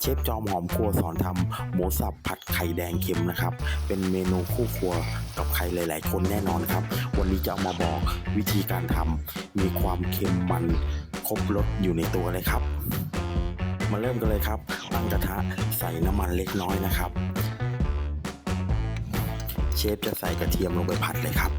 เชฟจอมหอมครัวสอนทำหมูสับผัดไข่แดงเค็มนะครับ เป็นเมนูคู่ครัวกับใครหลาย ๆ คนแน่นอนครับ วันนี้จะมาบอกวิธีการทำมีความเค็มมันครบรสอยู่ในตัวเลยครับ มาเริ่มกันเลยครับ ตั้งกระทะใส่น้ำมันเล็กน้อยนะครับ เชฟจะใส่กระเทียมลงไปผัดเลยครับ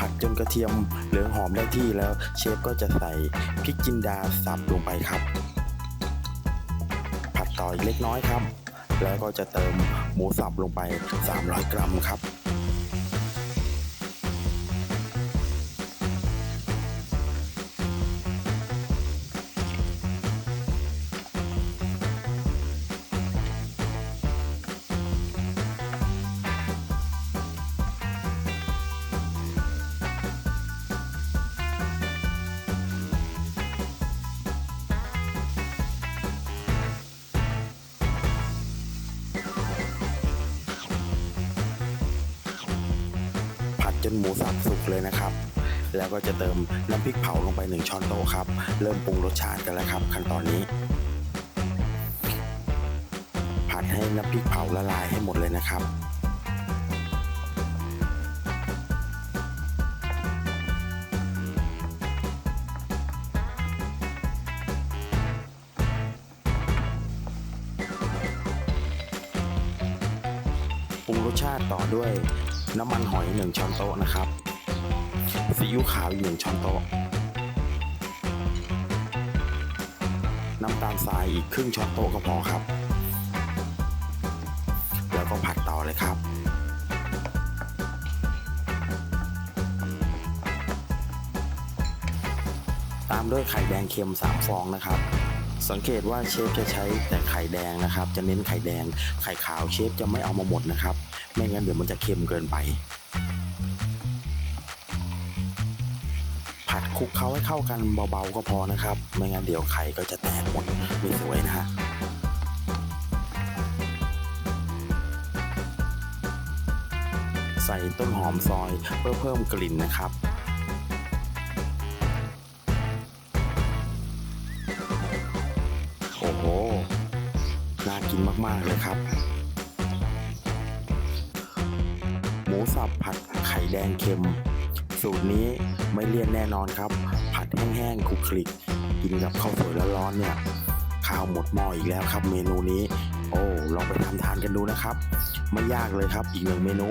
ผัดจนกระเทียมเหลืองหอมได้ที่แล้ว เชฟก็จะใส่พริกจินดาสับลงไปครับ ผัดต่ออีกเล็กน้อยครับ แล้วก็จะเติมหมูสับลงไป 300 กรัมครับ ผัดจนหมูสับสุกเลยนะครับ แล้วก็จะเติมน้ำพริกเผาลงไป1ช้อนโต๊ะครับ เริ่มปรุงรสชาติกันแล้วครับ ขั้นตอนนี้ ผัดให้น้ำพริกเผาละลายให้หมดเลยนะครับปรุงรสชาติต่อด้วย น้ำมันหอย1ช้อนโต๊ะนะครับซีอิ๊วขาวอีกหนึ่งช้อนโต๊ะ น้ำตาลทรายอีกครึ่งช้อนโต๊ะก็พอครับ แล้วก็ผัดต่อเลยครับตามด้วยไข่แดงเค็ม 3 ฟองนะครับ สังเกตว่าเชฟจะใช้แต่ไข่แดงนะครับ จะเน้นไข่แดง ไข่ขาวเชฟจะไม่เอามาหมดนะครับ ไม่งั้นเดี๋ยวมันจะเค็มเกินไป ผัดคลุกเคล้าให้เข้ากันเบาๆก็พอนะครับ ไม่งั้นเดี๋ยวไข่ก็จะแตกหมดไม่สวยนะฮะใส่ต้นหอมซอยเพื่อเพิ่มกลิ่นนะครับ น่ากินมาก ๆ เลยครับ หมูสับผัดไข่แดงเค็ม สูตรนี้ไม่เลี่ยนแน่นอนครับ ผัดแห้งๆคลุกคลิก กินกับข้าวสวยร้อนๆเนี่ย ข้าวหมดหม้ออีกแล้วครับ เมนูนี้ โอ้ลองไปทำทานกันดูนะครับ ไม่ยากเลยครับอีกหนึ่งเมนู